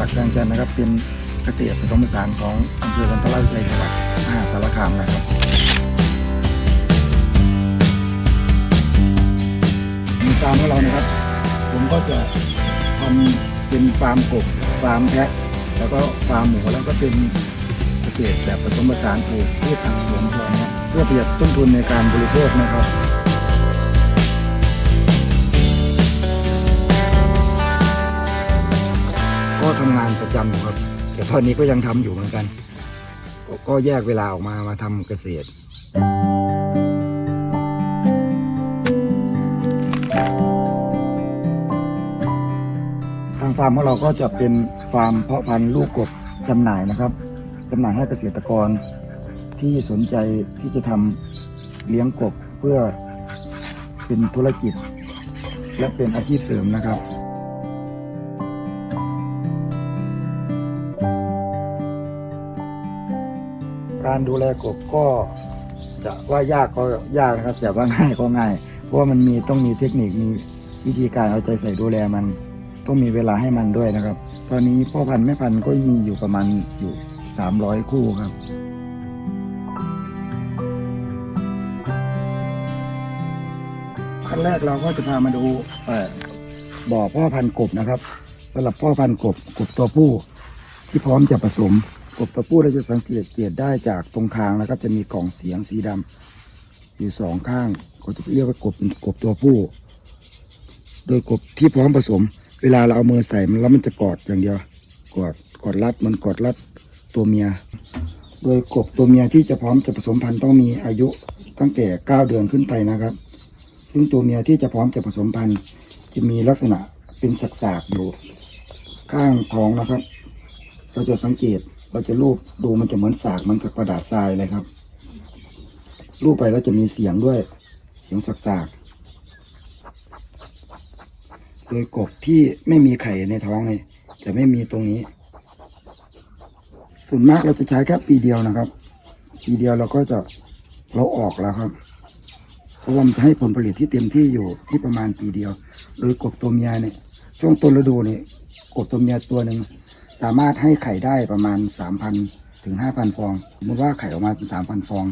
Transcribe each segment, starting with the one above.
ศักดิ์แดงจันนะครับ เป็นเกษตรผสมผสานของอำเภอกันทรวิชัยจังหวัดมหาสารคามนะครับในฟาร์มของเรานะครับ ผมก็จะทำเป็นฟาร์มกบฟาร์มแพะแล้วก็ฟาร์มหมูแล้วก็เป็นเกษตรแบบผสมผสานปลูกพืชผักสวนครัวนะครับเพื่อประหยัดต้นทุนในการบริโภคนะครับ ก็ทำงานประจำอยู่ครับ แต่ตอนนี้ก็ยังทำอยู่เหมือนกันก็ก็แยกเวลาออกมามาทำเกษตรทางฟาร์มของเราก็จะเป็นฟาร์มเพาะพันธุ์ลูกกบจำหน่ายนะครับจำหน่ายให้เกษตรกรที่สนใจที่จะทำเลี้ยงกบเพื่อเป็นธุรกิจ และเป็นอาชีพเสริมนะครับ การดูแลกบก็จะว่ายากก็ยากนะครับแต่ว่าง่ายก็ง่าย เพราะว่ามันมีต้องมีเทคนิคมีวิธีการเอาใจใส่ดูแลมัน ต้องมีเวลาให้มันด้วยนะครับ ตอนนี้พ่อพันธุ์แม่พันธุ์ก็มีอยู่ประมาณอยู่ 300 คู่ครับขั้นแรกเราก็จะพามาดูบ่อพ่อพันธุ์กบนะครับสำหรับพ่อพันธุ์กบกบตัวผู้ที่พร้อมจะผสม กบตัวผู้เราจะสังเกตเกตได้จากตรงคางนะครับ จะมีกล่องเสียงสีดำอยู่สองข้างก็จะเรียกว่ากบเป็นกบตัวผู้ โดยกบที่พร้อมผสม เวลาเราเอามือใส่มันแล้วมันจะกอดอย่างเดียว กอดกอดรัดมันกอดรัดตัวเมีย โดยกบตัวเมียที่จะพร้อมจะผสมพันธุ์ต้องมีอายุตั้งแต่ 9 เดือนขึ้นไปนะครับ ซึ่งตัวเมียที่จะพร้อมจะผสมพันธุ์จะมีลักษณะเป็นสักๆอยู่ ข้างท้องนะครับ เราจะสังเกต เราจะรูปดูมันจะเหมือนสากมันกับกระดาษทรายเลยครับ รูปไปแล้วจะมีเสียงด้วย เสียงสักๆโดยกบที่ไม่มีไข่ในท้องเลยจะไม่มีตรงนี้ ส่วนมากเราจะใช้แค่ปีเดียวนะครับ ปีเดียวเราก็จะเราออกแล้วครับเพราะว่ามันจะให้ผลผลิตที่เต็มที่อยู่ที่ประมาณปีเดียว โดยกบตัวเมียเนี่ยช่วงต้นฤดูเนี่ยกบตัวเมียตัวหนึ่ง สามารถให้ไข่ได้ประมาณ 3,000 ถึง 5,000 ฟองสมมติว่าไข่ออกมาเป็น 3,000 ฟอง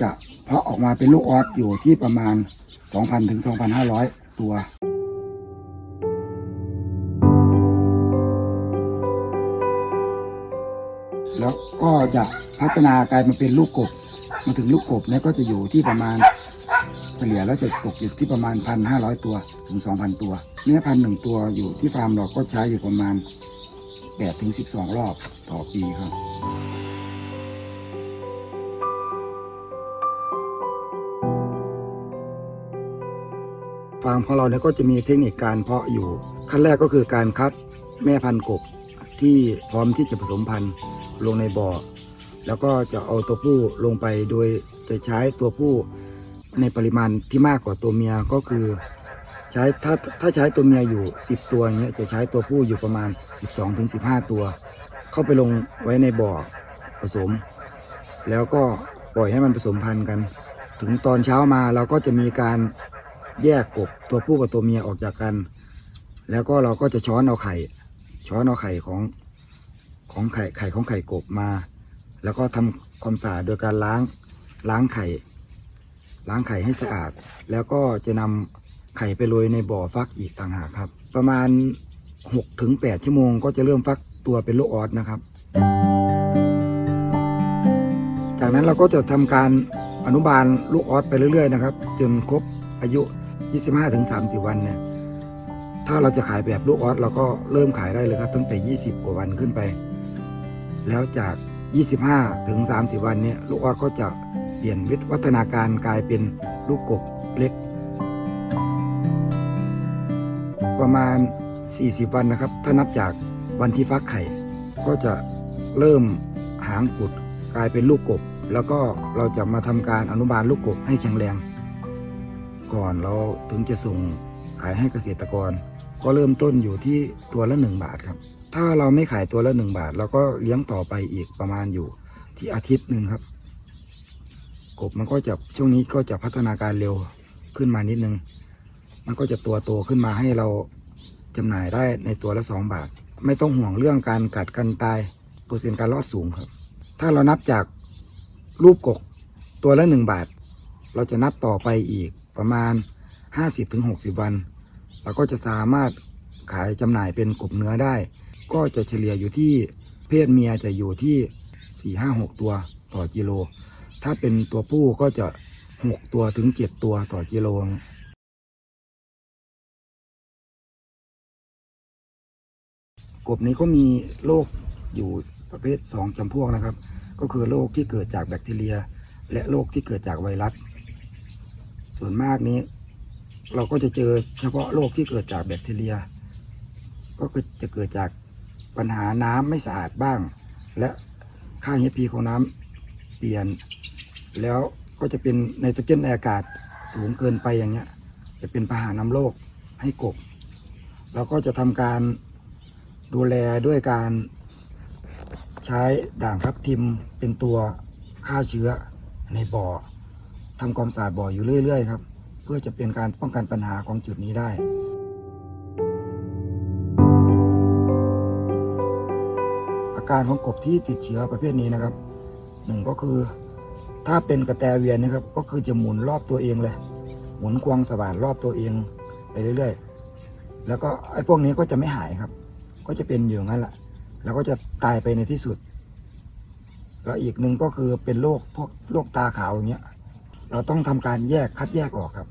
จะเพาะออกมาเป็นลูกออสอยู่ที่ประมาณ 2,000 ถึง 2,500 ตัวแล้วก็จะพัฒนากลายมาเป็นลูกกบ มาถึงลูกกบเนี่ยก็จะอยู่ที่ประมาณเฉลี่ยแล้วจะตกอยู่ที่ประมาณ 1,500 ตัวถึง 2,000 ตัวแม่พันหนึ่งตัวอยู่ที่ฟาร์มเราก็ใช้อยู่ประมาณ 8ถึง 12 รอบต่อปีครับฟาร์มของเราเนี่ยก็จะมีเทคนิคการเพาะอยู่ ขั้นแรกก็คือการคัดแม่พันธุ์กบที่พร้อมที่จะผสมพันธุ์ลงในบ่อ แล้วก็จะเอาตัวผู้ลงไปโดยจะใช้ตัวผู้ในปริมาณที่มากกว่าตัวเมียก็คือ ใช้ถ้าถ้าใช้ตัวเมียอยู่ 10 ตัวอย่างเงี้ยจะใช้ตัวผู้อยู่ประมาณ 12-15ตัว เข้าไปลงไว้ในบ่อผสม แล้วก็ปล่อยให้มันผสมพันธุ์กัน ถึงตอนเช้ามาเราก็จะมีการแยกกบตัวผู้กับตัวเมียออกจากกัน แล้วก็เราก็จะช้อนเอาไข่ ช้อนเอาไข่ของของไข่ไข่ของไข่กบมา แล้วก็ทำความสะอาดโดยการล้างล้างไข่ ล้างไข่ให้สะอาด แล้วก็จะนำ ไข่ไปโรยในบ่อฟักอีกต่างหากครับ ประมาณ6ถึง8ชั่วโมงก็จะเริ่มฟักตัวเป็นลูกออสนะครับ จากนั้นเราก็จะทำการอนุบาลลูกออสไปเรื่อยๆนะครับ จนครบอายุ 25-30 วันเนี่ยถ้าเราจะขายแบบลูกออสเราก็เริ่มขายได้เลยครับ ตั้งแต่ 20 กว่าวันขึ้นไป แล้วจาก 25 ถึง 30 วันเนี่ยลูกออสก็จะเปลี่ยนวิวัฒนาการกลายเป็นลูกกบเล็ก ประมาณ 40 วันนะครับ ถ้านับจากวันที่ฟักไข่ ก็จะเริ่มหางกุดกลายเป็นลูกกบ แล้วก็เราจะมาทำการอนุบาลลูกกบให้แข็งแรง ก่อนเราถึงจะส่งขายให้เกษตรกร ก็เริ่มต้นอยู่ที่ตัวละ 1 บาทครับ ถ้าเราไม่ขายตัวละ 1 บาท เราก็เลี้ยงต่อไปอีกประมาณอยู่ที่อาทิตย์หนึ่งครับ กบมันก็จะช่วงนี้ก็จะพัฒนาการเร็วขึ้นมานิดนึง มันก็จะตัวโตขึ้นมาให้เราจำหน่ายได้ในตัวละ 2 บาท ไม่ต้องห่วงเรื่องการกัดกันตายเปอร์เซ็นต์การรอดสูงครับ ถ้าเรานับจากรูปกกตัวละหนึ่งบาท เราจะนับต่อไปอีกประมาณ 50-60 วัน เราก็จะสามารถขายจำหน่ายเป็นกบเนื้อได้ ก็จะเฉลี่ยอยู่ที่เพศเมียจะอยู่ที่ 4-5-6 ตัวต่อกิโล ถ้าเป็นตัวผู้ก็จะ 6 ตัวถึง 7 ตัวต่อกิโล บนี้ก็มีโรคอยู่ประเภท 2จำพวกนะครับ ก็คือโรคที่เกิดจากแบคทีเรีย และโรคที่เกิดจากไวรัส ส่วนมากนี้ เราก็จะเจอเฉพาะโรคที่เกิดจากแบคทีเรีย ก็จะเกิดจากปัญหาน้ำไม่สะอาดบ้าง และค่า HP ของน้ำเปลี่ยน แล้วก็จะเป็นไนโตรเจนในอากาศสูงเกินไปอย่างเงี้ย จะเป็นพาหานำโรคให้กบเราก็จะทำการ ดูแลด้วยการใช้ด่างทับทิมเป็นตัวฆ่าเชื้อในบ่อทำความสะอาดบ่ออยู่เรื่อย ๆ ครับ เพื่อจะเป็นการป้องกันปัญหาของจุดนี้ได้ อาการของกบที่ติดเชื้อประเภทนี้นะครับหนึ่งก็คือถ้าเป็นกระแตเวียนนะครับ ก็คือจะหมุนรอบตัวเองเลย หมุนควงสว่านรอบตัวเองไปเรื่อย ๆ แล้วก็ไอ้พวกนี้ก็จะไม่หายครับ ก็จะเป็นอยู่งั้นแหละแล้วก็จะตายไปในที่สุด แล้วอีกหนึ่งก็คือเป็นโรคพวกโรคตาขาวอย่างเงี้ย เราต้องทำการแยกคัดแยกออกครับ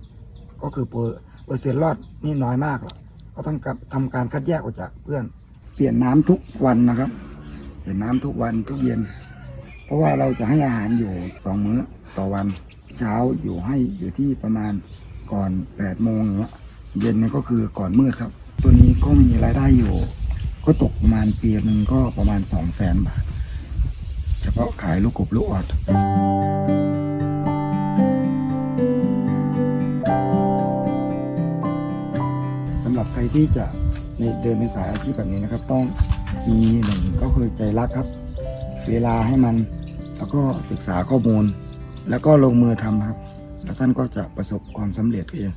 ก็คือเปอร์เปอร์เซ็นต์รอดนี่น้อยมากแล้วก็ต้องกับทำการคัดแยกออกจากเพื่อน เปลี่ยนน้ำทุกวันนะครับ เปลี่ยนน้ำทุกวันทุกเย็น เพราะว่าเราจะให้อาหารอยู่สองมื้อต่อวัน เช้าอยู่ให้อยู่ที่ประมาณก่อน8ปดโมงอย่างเงี้ย เย็นนี่ก็คือก่อนมืดครับ ตัวนี้ก็มีรายได้อยู่ ก็ตกประมาณปีหนึ่งก็ประมาณ2 0 0แสนบาท เฉพาะขายลูกกบลูกออดสำหรับใครที่จะในเดินในสายอาชีพแบบนี้นะครับ ต้องมีหนึ่งก็คือใจรักครับ เวลาให้มันแล้วก็ศึกษาข้อมูล แล้วก็ลงมือทำครับ แล้วท่านก็จะประสบความสำเร็จเอง